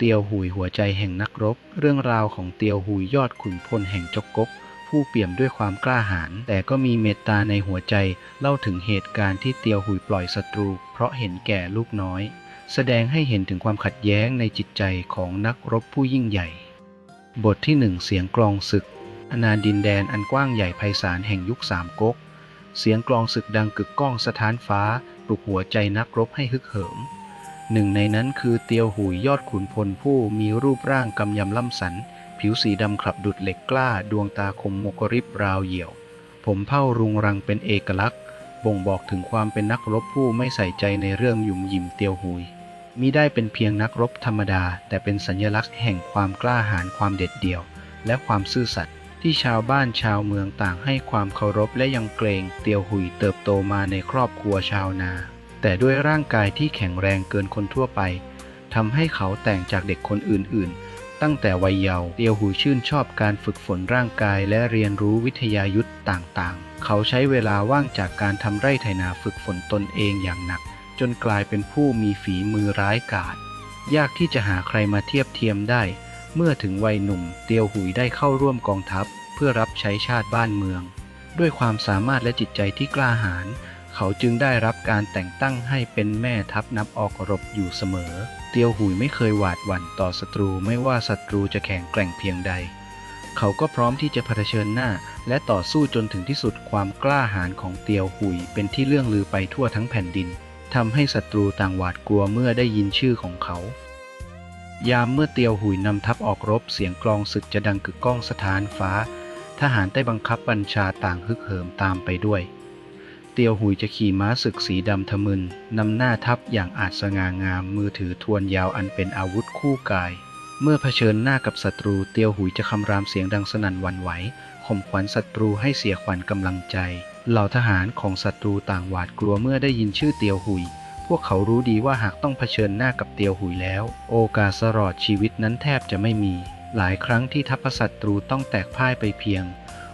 เตียวหุยหัวใจแห่งนักรบ เรื่องราวของเตียวหุยยอดขุนพลแห่งจกกก ผู้เปี่ยมด้วยความกล้าหาญแต่ก็มีเมตตาในหัวใจเล่าถึงเหตุการณ์ที่เตียวหุยปล่อยศัตรู เพราะเห็นแก่ลูกน้อย แสดงให้เห็นถึงความขัดแย้งในจิตใจของนักรบผู้ยิ่งใหญ่ บทที่หนึ่งเสียงกลองศึกอนาดินแดนอันกว้างใหญ่ไพศาลแห่งยุคสามก๊กเสียงกลองศึกดังกึกก้องสถานฟ้าปลุกหัวใจนักรบให้ฮึกเหิม หนึ่งในนั้นคือเตียวหุยยอดขุนพลผู้มีรูปร่างกำยำล่ำสัน ผิวสีดำขลับดุดเหล็กกล้า ดวงตาคมมกริบราวเหี่ยว ผมเผ้ารุงรังเป็นเอกลักษณ์ บ่งบอกถึงความเป็นนักรบผู้ไม่ใส่ใจในเรื่องหยุ่มหยิมเตียวหุยมิได้เป็นเพียงนักรบธรรมดา แต่เป็นสัญลักษณ์แห่งความกล้าหาญความเด็ดเดี่ยว และความซื่อสัตย์ที่ชาวบ้านชาวเมืองต่างให้ความเคารพและยังเกรงเตียวหุยเติบโตมาในครอบครัวชาวนา แต่ด้วยร่างกายที่แข็งแรงเกินคนทั่วไปทำให้เขาแต่งจากเด็กคนอื่น ๆ ตั้งแต่วัยเยาว์เตียวหุยชื่นชอบการฝึกฝนร่างกายและเรียนรู้วิทยายุทธ์ต่าง ๆ เขาใช้เวลาว่างจากการทำไร่ไถนาฝึกฝนตนเองอย่างหนัก จนกลายเป็นผู้มีฝีมือร้ายกาจยากที่จะหาใครมาเทียบเทียมได้ เมื่อถึงวัยหนุ่ม เตียวหุยได้เข้าร่วมกองทัพ เพื่อรับใช้ชาติบ้านเมือง ด้วยความสามารถและจิตใจที่กล้าหาญ เขาจึงได้รับการแต่งตั้งให้เป็นแม่ทัพนับออกรบอยู่เสมอ เตียวหุยไม่เคยหวาดหวั่นต่อศัตรูไม่ว่าศัตรูจะแข็งแกร่งเพียงใด เขาก็พร้อมที่จะเผชิญหน้า และต่อสู้จนถึงที่สุดความกล้าหาญของเตียวหุยเป็นที่เลื่องลือไปทั่วทั้งแผ่นดินทำให้ศัตรูต่างหวาดกลัวเมื่อได้ยินชื่อของเขา ยามเมื่อเตียวหุยนำทัพออกรบเสียงกลองศึกจะดังกึกก้องสถานฟ้า ทหารได้บังคับบัญชาต่างฮึกเหิมตามไปด้วย เตียวหุยจะขี่ม้าศึกสีดำทะมึนนำหน้าทัพอย่างอาจสง่างามมือถือทวนยาวอันเป็นอาวุธคู่กาย เมื่อเผชิญหน้ากับศัตรูเตียวหุยจะคำรามเสียงดังสนั่นวันไหวข่มขวัญศัตรูให้เสียขวัญกำลังใจ เหล่าทหารของศัตรูต่างหวาดกลัวเมื่อได้ยินชื่อเตียวหุย พวกเขารู้ดีว่าหากต้องเผชิญหน้ากับเตียวหุยแล้ว โอกาสสรอดชีวิตนั้นแทบจะไม่มี หลายครั้งที่ทัพศัตรูต้องแตกพ่ายไปเพียง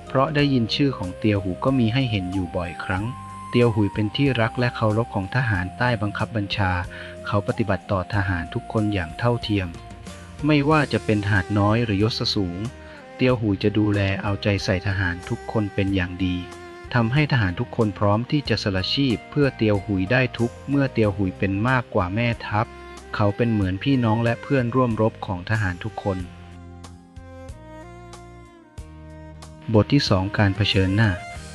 เพราะได้ยินชื่อของเตียวหุยก็มีให้เห็นอยู่บ่อยครั้ง เตียวหุยเป็นที่รักและเคารพของทหารใต้บังคับบัญชา เขาปฏิบัติต่อทหารทุกคนอย่างเท่าเทียม ไม่ว่าจะเป็นหาดน้อยหรือยศสูง เตียวหุยจะดูแลเอาใจใส่ทหารทุกคนเป็นอย่างดีทำให้ทหารทุกคนพร้อมที่จะสละชีพ เพื่อเตียวหุยได้ทุกเมื่อเตียวหุยเป็นมากกว่าแม่ทัพ เขาเป็นเหมือนพี่น้องและเพื่อนร่วมรบของทหารทุกคน บทที่สองการเผชิญหน้า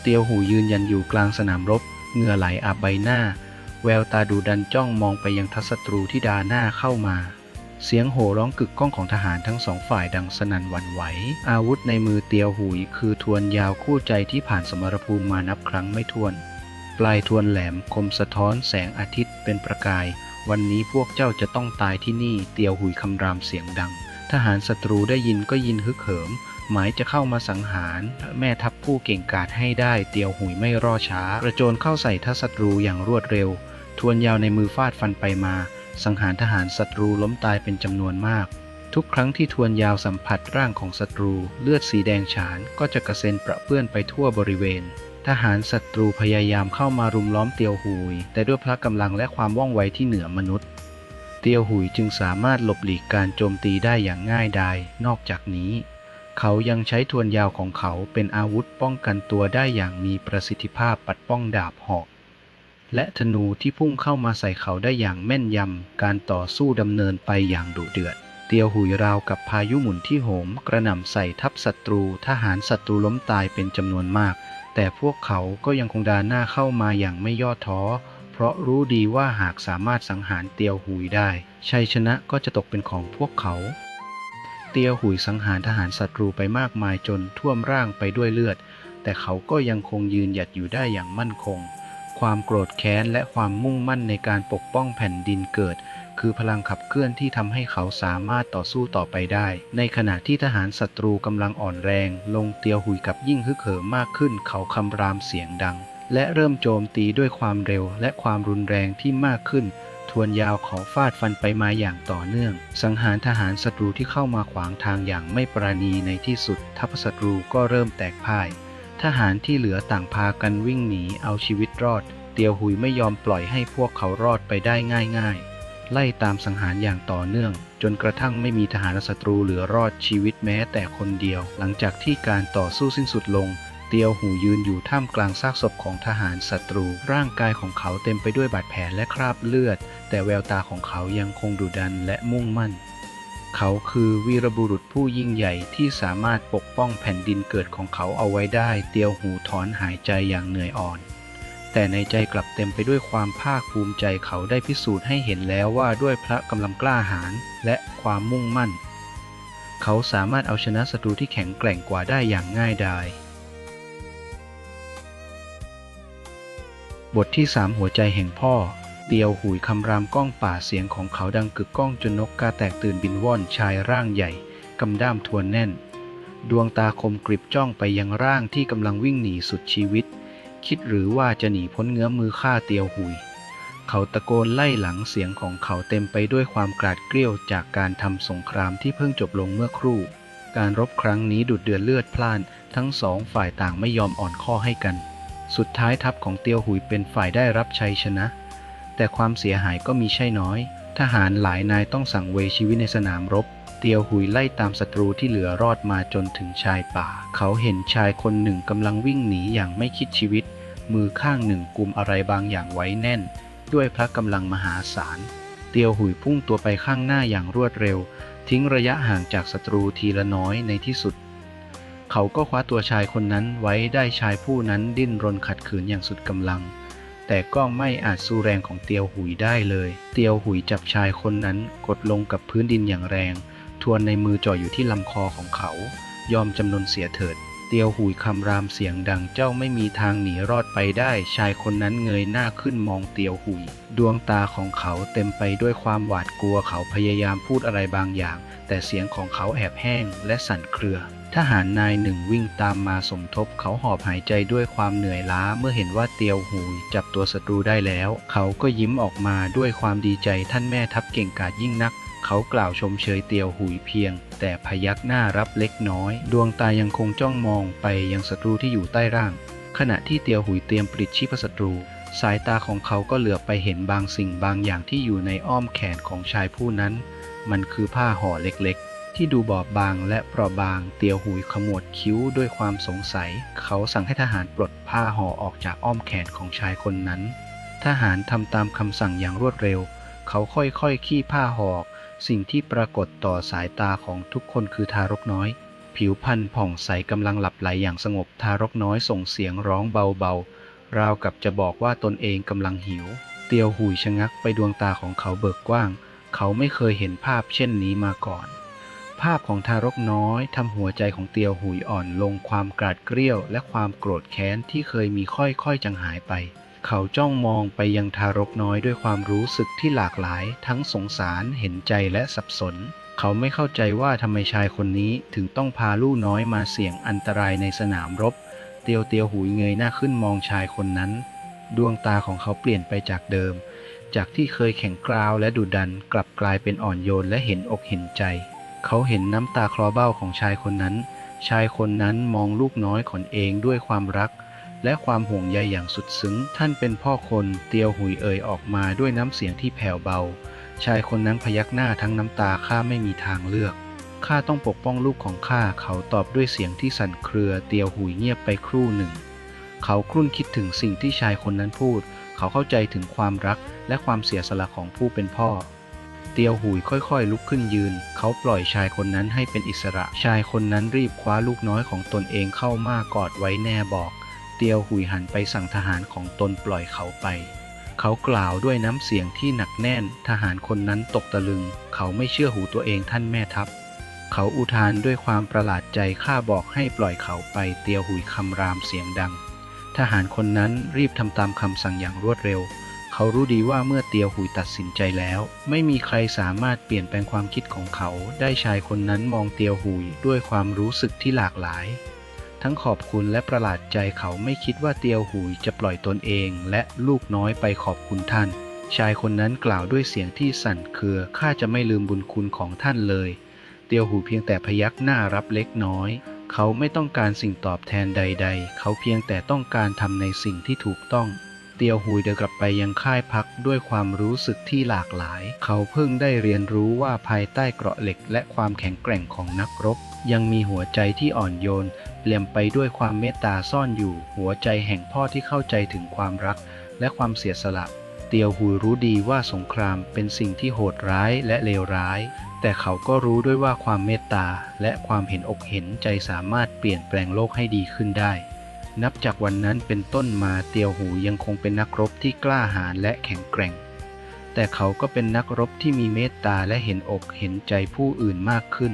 เตียวหูยืนยันอยู่กลางสนามรบ เหงื่อไหลอาบใบหน้า แววตาดูดันจ้องมองไปยังทัศตรูที่ดาหน้าเข้ามา เสียงโห่ร้องกึกก้องของทหารทั้งสองฝ่ายดังสนั่นหวั่นไหว อาวุธในมือเตียวหุยคือทวนยาวคู่ใจที่ผ่านสมรภูมิมานับครั้งไม่ถ้วน ปลายทวนแหลมคมสะท้อนแสงอาทิตย์เป็นประกาย วันนี้พวกเจ้าจะต้องตายที่นี่ เตียวหุยคำรามเสียงดัง ทหารศัตรูได้ยินก็ยินฮึกเหิม หมายจะเข้ามาสังหาร แม่ทัพผู้เก่งกาจให้ได้เตียวหุยไม่รอช้ากระโจนเข้าใส่ทัศัตรูอย่างรวดเร็ว ทวนยาวในมือฟาดฟันไปมา สังหารทหารศัตรูล้มตายเป็นจำนวนมาก ทุกครั้งที่ทวนยาวสัมผัสร่างของศัตรู เลือดสีแดงฉานก็จะกระเซ็นประเปื้อนไปทั่วบริเวณ ทหารศัตรูพยายามเข้ามารุมล้อมเตียวหุย แต่ด้วยพละกำลังและความว่องไวที่เหนือมนุษย์เตียวหุยจึงสามารถหลบหลีกการโจมตีได้อย่างง่ายดาย นอกจากนี้ เขายังใช้ทวนยาวของเขาเป็นอาวุธป้องกันตัวได้อย่างมีประสิทธิภาพปัดป้องดาบหอก และธนูที่พุ่งเข้ามาใส่เขาได้อย่างแม่นยำ การต่อสู้ดำเนินไปอย่างดุเดือด เตียวหุยราวกับพายุหมุนที่โหม กระหน่ำใส่ทัพศัตรูทหารศัตรูล้มตายเป็นจำนวนมาก แต่พวกเขาก็ยังคงดานหน้าเข้ามาอย่างไม่ย่อท้อ เพราะรู้ดีว่าหากสามารถสังหารเตียวหุยได้ ชัยชนะก็จะตกเป็นของพวกเขา เตียวหุยสังหารทหารศัตรูไปมากมายจนท่วมร่างไปด้วยเลือด แต่เขาก็ยังคงยืนหยัดอยู่ได้อย่างมั่นคง ความโกรธแค้นและความมุ่งมั่นในการปกป้องแผ่นดินเกิด คือพลังขับเคลื่อนที่ทำให้เขาสามารถต่อสู้ต่อไปได้ ในขณะที่ทหารศัตรูกำลังอ่อนแรง ลงเตียวหุยกับยิ่งฮึกเหิมมากขึ้น เขาคำรามเสียงดัง และเริ่มโจมตีด้วยความเร็วและความรุนแรงที่มากขึ้น วนยาวเขาฟาดฟันไปมาอย่างต่อเนื่อง สังหารทหารศัตรูที่เข้ามาขวางทางอย่างไม่ปราณีในที่สุด ทัพศัตรูก็เริ่มแตกพ่าย ทหารที่เหลือต่างพากันวิ่งหนีเอาชีวิตรอด เตียวหุยไม่ยอมปล่อยให้พวกเขารอดไปได้ง่ายๆ ไล่ตามสังหารอย่างต่อเนื่องจจนกระทั่งไม่มีทหารศัตรูเหลือรอดชีวิตแม้แต่คนเดียว หลังจากที่การต่อสู้สิ้นสุดลง เตียวหูยืนอยู่ท่ามกลางซากศพของทหารศัตรู ร่างกายของเขาเต็มไปด้วยบาดแผลและคราบเลือด แต่แววตาของเขายังคงดุดันและมุ่งมั่น เขาคือวีรบุรุษผู้ยิ่งใหญ่ที่สามารถปกป้องแผ่นดินเกิดของเขาเอาไว้ได้ เตียวหูถอนหายใจอย่างเหนื่อยอ่อน แต่ในใจกลับเต็มไปด้วยความภาคภูมิใจเขาได้พิสูจน์ให้เห็นแล้วว่าด้วยพระกำลังกล้าหาญและความมุ่งมั่น เขาสามารถเอาชนะศัตรูที่แข็งแกร่งกว่าได้อย่างง่ายดาย บทที่ 3 หัวใจแห่งพ่อ เตียวหุยคำรามก้องป่าเสียงของเขาดังกึกก้องจนนกกาแตกตื่นบินว่อนชายร่างใหญ่กำด้ามทวนแน่น ดวงตาคมกริบจ้องไปยังร่างที่กำลังวิ่งหนีสุดชีวิต คิดหรือว่าจะหนีพ้นเงื้อมือฆ่าเตียวหุย เขาตะโกนไล่หลังเสียงของเขาเต็มไปด้วยความกราดเกรี้ยวจากการทำสงครามที่เพิ่งจบลงเมื่อครู่ การรบครั้งนี้ดุดเดือดเลือดพล่าน ทั้งสองฝ่ายต่างไม่ยอมอ่อนข้อให้กัน สุดท้ายทัพของเตียวหุยเป็นฝ่ายได้รับชัยชนะ แต่ความเสียหายก็มีใช่น้อย ทหารหลายนายต้องสั่งเวชีวิตในสนามรบ เตียวหุยไล่ตามศัตรูที่เหลือรอดมาจนถึงชายป่า เขาเห็นชายคนหนึ่งกำลังวิ่งหนีอย่างไม่คิดชีวิต มือข้างหนึ่งกุมอะไรบางอย่างไว้แน่น ด้วยพระกำลังมหาศาล เตียวหุยพุ่งตัวไปข้างหน้าอย่างรวดเร็ว ทิ้งระยะห่างจากศัตรูทีละน้อยในที่สุด เขาก็คว้าตัวชายคนนั้นไว้ได้ชายผู้นั้นดิ้นรนขัดขืนอย่างสุดกำลัง แต่ก็ไม่อาจสู้แรงของเตียวหุยได้เลย เตียวหุยจับชายคนนั้นกดลงกับพื้นดินอย่างแรง ทวนในมือจ่ออยู่ที่ลำคอของเขา ยอมจำนนเสียเถิด เตียวหุยคำรามเสียงดังเจ้าไม่มีทางหนีรอดไปได้ ชายคนนั้นเงยหน้าขึ้นมองเตียวหุย ดวงตาของเขาเต็มไปด้วยความหวาดกลัวเขาพยายามพูดอะไรบางอย่าง แต่เสียงของเขาแอบแห้งและสั่นเครือ ทหารนายหนึ่งวิ่งตามมาสมทบ เขาหอบหายใจด้วยความเหนื่อยล้าเมื่อเห็นว่าเตียวหุยจับตัวศัตรูได้แล้ว เขาก็ยิ้มออกมาด้วยความดีใจท่านแม่ทัพเก่งกาจยิ่งนัก เขากล่าวชมเชยเตียวหุยเพียง แต่พยักหน้ารับเล็กน้อย ดวงตายังคงจ้องมองไปยังศัตรูที่อยู่ใต้ร่าง ขณะที่เตียวหุยเตรียมปลิดชีพศัตรู สายตาของเขาก็เหลือบไปเห็นบางสิ่งบางอย่างที่อยู่ในอ้อมแขนของชายผู้นั้น มันคือผ้าห่อเล็กๆ ที่ดูบอบบางและเปราะบาง เตียวหุยขมวดคิ้วด้วยความสงสัย เขาสั่งให้ทหารปลดผ้าห่อออกจากอ้อมแขนของชายคนนั้น ทหารทำตามคำสั่งอย่างรวดเร็ว เขาค่อยๆขี้ผ้าห่อออสิ่งที่ปรากฏต่อสายตาของทุกคนคือทารกน้อย ผิวพรรณผ่องใสกำลังหลับไหลอย่างสงบทารกน้อยส่งเสียงร้องเบาๆ ราวกับจะบอกว่าตนเองกำลังหิว เตียวหุยชะงักไปดวงตาของเขาเบิกกว้าง เขาไม่เคยเห็นภาพเช่นนี้มาก่อน ภาพของทารกน้อยทำหัวใจของเตียวหุยอ่อนลงความกราดเกรี้ยวและความโกรธแค้นที่เคยมีค่อยๆจางหายไป เขาจ้องมองไปยังทารกน้อยด้วยความรู้สึกที่หลากหลาย ทั้งสงสารเห็นใจและสับสน เขาไม่เข้าใจว่าทำไมชายคนนี้ถึงต้องพาลูกน้อยมาเสี่ยงอันตรายในสนามรบ เตียวเตียวหุยเงยหน้าขึ้นมองชายคนนั้น ดวงตาของเขาเปลี่ยนไปจากเดิม จากที่เคยแข็งกร้าวและดุดันกลับกลายเป็นอ่อนโยนและเห็นอกเห็นใจ เขาเห็นน้ำตาคลอเบ้าของชายคนนั้น ชายคนนั้นมองลูกน้อยของเองด้วยความรัก และความห่วงใยอย่างสุดซึ้ง ท่านเป็นพ่อคนเตียวหุยเอ่ยออกมาด้วยน้ำเสียงที่แผ่วเบา ชายคนนั้นพยักหน้าทั้งน้ำตาข้าไม่มีทางเลือกข้าต้องปกป้องลูกของข้า เขาตอบด้วยเสียงที่สั่นเครือ เตียวหุยเงียบไปครู่หนึ่ง เขาครุ่นคิดถึงสิ่งที่ชายคนนั้นพูด เขาเข้าใจถึงความรักและความเสียสละของผู้เป็นพ่อ เตียวหุยค่อยๆ ลุกขึ้นยืน เขาปล่อยชายคนนั้นให้เป็นอิสระ ชายคนนั้นรีบคว้าลูกน้อยของตนเองเข้ามากอดไว้แน่บอก เตียวหุยหันไปสั่งทหารของตนปล่อยเขาไป เขากล่าวด้วยน้ำเสียงที่หนักแน่น ทหารคนนั้นตกตะลึง เขาไม่เชื่อหูตัวเองท่านแม่ทัพ เขาอุทานด้วยความประหลาดใจข้าบอกให้ปล่อยเขาไป เตียวหุยคำรามเสียงดัง ทหารคนนั้นรีบทำตามคำสั่งอย่างรวดเร็ว เขารู้ดีว่าเมื่อเตียวหุยตัดสินใจแล้ว ไม่มีใครสามารถเปลี่ยนแปลงความคิดของเขา ได้ชายคนนั้นมองเตียวหุยด้วยความรู้สึกที่หลากหลาย ทั้งขอบคุณและประหลาดใจเขาไม่คิดว่าเตียวหุยจะปล่อยตนเอง และลูกน้อยไปขอบคุณท่าน ชายคนนั้นกล่าวด้วยเสียงที่สั่นเครือข้าจะไม่ลืมบุญคุณของท่านเลย เตียวหูเพียงแต่พยักหน้ารับเล็กน้อยเขาไม่ต้องการสิ่งตอบแทนใด ๆ เขาเพียงแต่ต้องการทำในสิ่งที่ถูกต้อง เตียวหุยเดินกลับไปยังค่ายพักด้วยความรู้สึกที่หลากหลาย เขาเพิ่งได้เรียนรู้ว่าภายใต้เกราะเหล็กและความแข็งแกร่งของนักรบ ยังมีหัวใจที่อ่อนโยน เปลี่ยมไปด้วยความเมตตาซ่อนอยู่ หัวใจแห่งพ่อที่เข้าใจถึงความรัก และความเสียสละ เตียวหุยรู้ดีว่าสงครามเป็นสิ่งที่โหดร้ายและเลวร้าย แต่เขาก็รู้ด้วยว่าความเมตตาและความเห็นอกเห็นใจสามารถเปลี่ยนแปลงโลกให้ดีขึ้นได้ นับจากวันนั้นเป็นต้นมาเตียวหูยังคงเป็นนักรบที่กล้าหาญและแข็งแกร่ง แต่เขาก็เป็นนักรบที่มีเมตตาและเห็นอกเห็นใจผู้อื่นมากขึ้น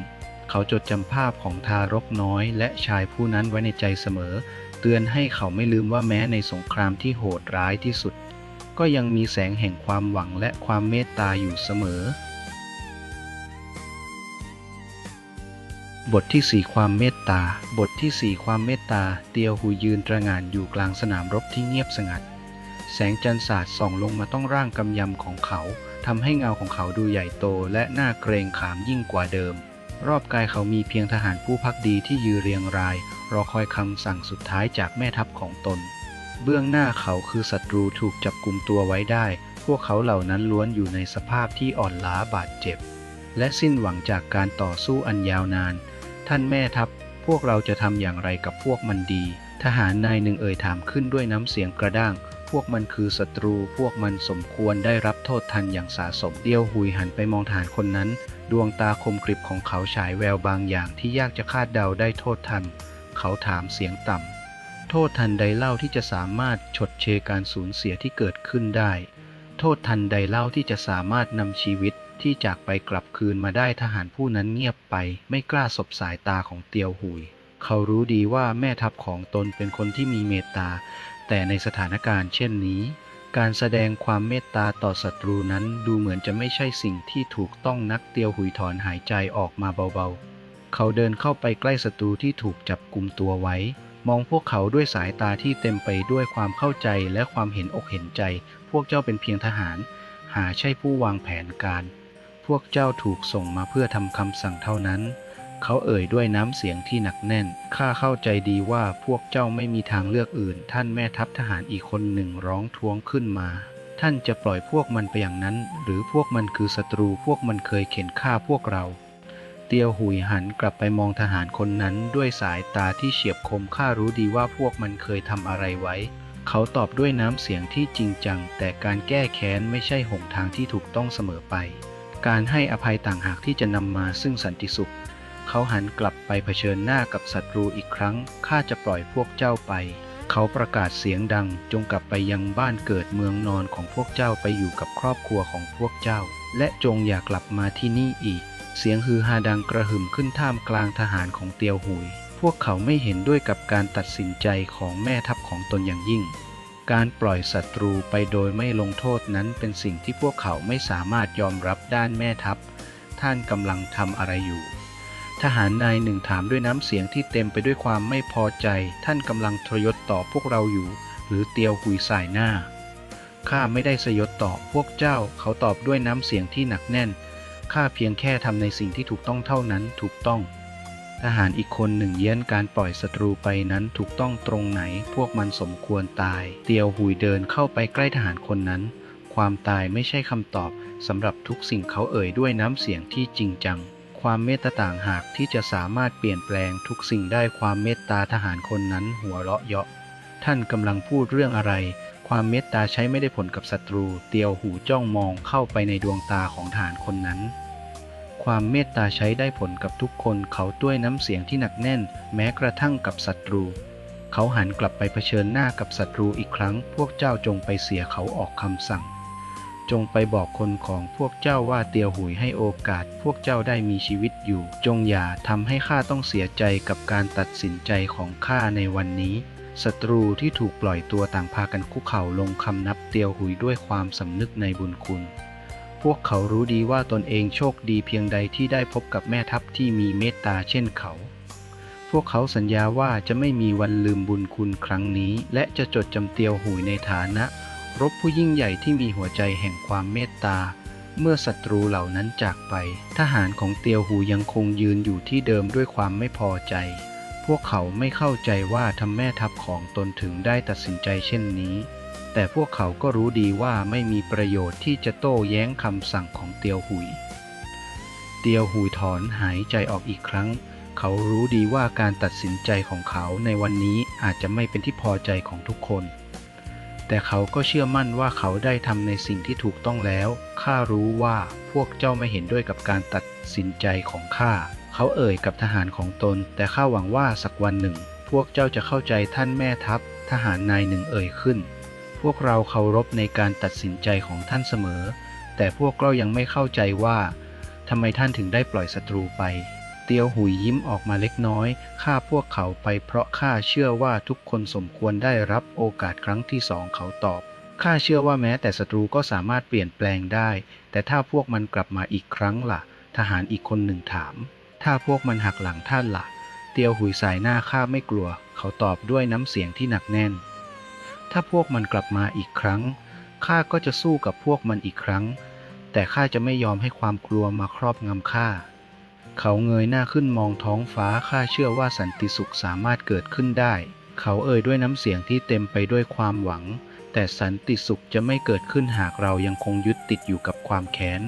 เขาจดจำภาพของทารกน้อยและชายผู้นั้นไว้ในใจเสมอ เตือนให้เขาไม่ลืมว่าแม้ในสงครามที่โหดร้ายที่สุด ก็ยังมีแสงแห่งความหวังและความเมตตาอยู่เสมอ บทที่สี่ความเมตตา บทที่สี่ความเมตตา เตียวหูยืนตระหง่านอยู่กลางสนามรบที่เงียบสงัด แสงจันทร์สาดส่องลงมาต้องร่างกำยำของเขาทำให้เงาของเขาดูใหญ่โตและน่าเกรงขามยิ่งกว่าเดิม รอบกายเขามีเพียงทหารผู้พักดีที่ยืนเรียงราย รอคอยคำสั่งสุดท้ายจากแม่ทัพของตน เบื้องหน้าเขาคือศัตรูถูกจับกลุ่มตัวไว้ได้ พวกเขาเหล่านั้นล้วนอยู่ในสภาพที่อ่อนล้าบาดเจ็บ และสิ้นหวังจากการต่อสู้อันยาวนาน ท่านแม่ทัพ พวกเราจะทำอย่างไรกับพวกมันดี ทหารนายหนึ่งเอ่ยถามขึ้นด้วยน้ำเสียงกระด้าง พวกมันคือศัตรู พวกมันสมควรได้รับโทษทันอย่างสาสม เดียวหุยหันไปมองทหารคนนั้น ดวงตาคมกริบของเขาฉายแววบางอย่างที่ยากจะคาดเดาได้โทษทัน เขาถามเสียงต่ำ โทษทันใดเล่าที่จะสามารถชดเชยการสูญเสียที่เกิดขึ้นได้ โทษทันใดเล่าที่จะสามารถนำชีวิต ที่จากไปกลับคืนมาได้ทหารผู้นั้นเงียบไป ไม่กล้าสบสายตาของเตียวหุย เขารู้ดีว่าแม่ทัพของตนเป็นคนที่มีเมตตา แต่ในสถานการณ์เช่นนี้ การแสดงความเมตตาต่อศัตรูนั้นดูเหมือนจะไม่ใช่สิ่งที่ถูกต้องนักเตียวหุยถอนหายใจออกมาเบาๆ เขาเดินเข้าไปใกล้ศัตรูที่ถูกจับกลุ่มตัวไว้ มองพวกเขาด้วยสายตาที่เต็มไปด้วยความเข้าใจและความเห็นอกเห็นใจ พวกเจ้าเป็นเพียงทหาร หาใช่ผู้วางแผนการ วกเจ้าถูกส่งมาเพื่อทำคำสั่งเท่านั้น เขาเอ่ยด้วยน้ำเสียงที่หนักแน่น ข้าเข้าใจดีว่าพวกเจ้าไม่มีทางเลือกอื่น ท่านแม่ทัพทหารอีกคนหนึ่งร้องท้วงขึ้นมา ท่านจะปล่อยพวกมันไปอย่างนั้น หรือพวกมันคือศัตรู พวกมันเคยเข็นฆ่าพวกเรา เตียวหุยหันกลับไปมองทหารคนนั้นด้วยสายตาที่เฉียบคม ข้ารู้ดีว่าพวกมันเคยทำอะไรไว้เขาตอบด้วยน้ำเสียงที่จริงจัง แต่การแก้แค้นไม่ใช่หนทางที่ถูกต้องเสมอไป การให้อภัยต่างหากที่จะนำมาซึ่งสันติสุข เขาหันกลับไปเผชิญหน้ากับศัตรูอีกครั้ง ข้าจะปล่อยพวกเจ้าไป เขาประกาศเสียงดัง จงกลับไปยังบ้านเกิดเมืองนอนของพวกเจ้าไปอยู่กับครอบครัวของพวกเจ้า และจงอย่ากลับมาที่นี่อีก เสียงฮือฮาดังกระหึ่มขึ้นท่ามกลางทหารของเตียวหุย พวกเขาไม่เห็นด้วยกับการตัดสินใจของแม่ทัพของตนอย่างยิ่ง การปล่อยศัตรูไปโดยไม่ลงโทษนั้นเป็นสิ่งที่พวกเขาไม่สามารถยอมรับด้านแม่ทัพ ท่านกำลังทำอะไรอยู่ ทหารนายหนึ่งถามด้วยน้ำเสียงที่เต็มไปด้วยความไม่พอใจ ท่านกำลังทรยศต่อพวกเราอยู่ หรือเตียวหุยสายหน้า ข้าไม่ได้สยศต่อพวกเจ้า เขาตอบด้วยน้ำเสียงที่หนักแน่น ข้าเพียงแค่ทำในสิ่งที่ถูกต้องเท่านั้นถูกต้อง ทหารอีกคนหนึ่งเย้นการปล่อยศัตรูไปนั้นถูกต้องตรงไหนพวกมันสมควรตาย เตียวหุยเดินเข้าไปใกล้ทหารคนนั้น ความตายไม่ใช่คำตอบสำหรับทุกสิ่งเขาเอ่ยด้วยน้ำเสียงที่จริงจัง ความเมตตาต่างหากที่จะสามารถเปลี่ยนแปลงทุกสิ่งได้ความเมตตาทหารคนนั้นหัวเราะเยาะ ท่านกำลังพูดเรื่องอะไร ความเมตตาใช้ไม่ได้ผลกับศัตรู เตียวหูจ้องมองเข้าไปในดวงตาของทหารคนนั้น ความเมตตาใช้ได้ผลกับทุกคนเขาด้วยน้ำเสียงที่หนักแน่น แม้กระทั่งกับศัตรู เขาหันกลับไปเผชิญหน้ากับศัตรูอีกครั้ง พวกเจ้าจงไปเสียเขาออกคำสั่ง จงไปบอกคนของพวกเจ้าว่าเตียวหุยให้โอกาส พวกเจ้าได้มีชีวิตอยู่ จงอย่าทำให้ข้าต้องเสียใจกับการตัดสินใจของข้าในวันนี้ศัตรูที่ถูกปล่อยตัวต่างพากันคุกเข่าลงคำนับเตียวหุยด้วยความสำนึกในบุญคุณ พวกเขารู้ดีว่าตนเองโชคดีเพียงใดที่ได้พบกับแม่ทัพที่มีเมตตาเช่นเขา พวกเขาสัญญาว่าจะไม่มีวันลืมบุญคุณครั้งนี้ และจะจดจำเตียวหุยในฐานะ รบผู้ยิ่งใหญ่ที่มีหัวใจแห่งความเมตตา เมื่อศัตรูเหล่านั้นจากไป ทหารของเตียวหูยังคงยืนอยู่ที่เดิมด้วยความไม่พอใจ พวกเขาไม่เข้าใจว่าทำแม่ทัพของตนถึงได้ตัดสินใจเช่นนี้ แต่พวกเขาก็รู้ดีว่าไม่มีประโยชน์ที่จะโต้แย้งคำสั่งของเตียวหุย เตียวหุยถอนหายใจออกอีกครั้ง เขารู้ดีว่าการตัดสินใจของเขาในวันนี้อาจจะไม่เป็นที่พอใจของทุกคน แต่เขาก็เชื่อมั่นว่าเขาได้ทำในสิ่งที่ถูกต้องแล้ว ข้ารู้ว่าพวกเจ้าไม่เห็นด้วยกับการตัดสินใจของข้า เขาเอ่ยกับทหารของตน แต่ข้าหวังว่าสักวันหนึ่ง พวกเจ้าจะเข้าใจท่านแม่ทัพ ทหารนายหนึ่งเอ่ยขึ้น พวกเราเคารพในการตัดสินใจของท่านเสมอ แต่พวกเรายังไม่เข้าใจว่าทำไมท่านถึงได้ปล่อยศัตรูไป เตียวหุยยิ้มออกมาเล็กน้อยข้าพวกเขาไปเพราะข้าเชื่อว่าทุกคนสมควรได้รับโอกาสครั้งที่สองเขาตอบข้าเชื่อว่าแม้แต่ศัตรูก็สามารถเปลี่ยนแปลงได้ แต่ถ้าพวกมันกลับมาอีกครั้งล่ะ ทหารอีกคนหนึ่งถาม ถ้าพวกมันหักหลังท่านล่ะ เตียวหุยสายหน้าข้าไม่กลัว เขาตอบด้วยน้ำเสียงที่หนักแน่น ถ้าพวกมันกลับมาอีกครั้ง ข้าก็จะสู้กับพวกมันอีกครั้ง แต่ข้าจะไม่ยอมให้ความกลัวมาครอบงำข้า เขาเงยหน้าขึ้นมองท้องฟ้า ข้าเชื่อว่าสันติสุขสามารถเกิดขึ้นได้ เขาเอ่ยด้วยน้ำเสียงที่เต็มไปด้วยความหวัง แต่สันติสุขจะไม่เกิดขึ้นหากเรายังคงยึดติดอยู่กับความแค้น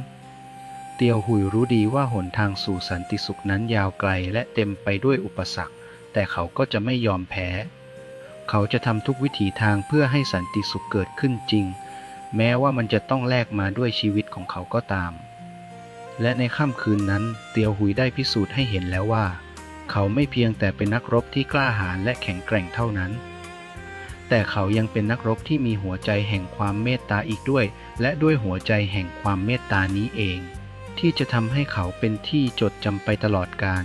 เตียวหุยรู้ดีว่าหนทางสู่สันติสุขนั้นยาวไกลและเต็มไปด้วยอุปสรรค แต่เขาก็จะไม่ยอมแพ้ เขาจะทำทุกวิถีทางเพื่อให้สันติสุขเกิดขึ้นจริง แม้ว่ามันจะต้องแลกมาด้วยชีวิตของเขาก็ตาม และในค่ำคืนนั้นเตียวหุยได้พิสูจน์ให้เห็นแล้วว่า เขาไม่เพียงแต่เป็นนักรบที่กล้าหาญและแข็งแกร่งเท่านั้น แต่เขายังเป็นนักรบที่มีหัวใจแห่งความเมตตาอีกด้วย และด้วยหัวใจแห่งความเมตตานี้เอง ที่จะทำให้เขาเป็นที่จดจำไปตลอดกาล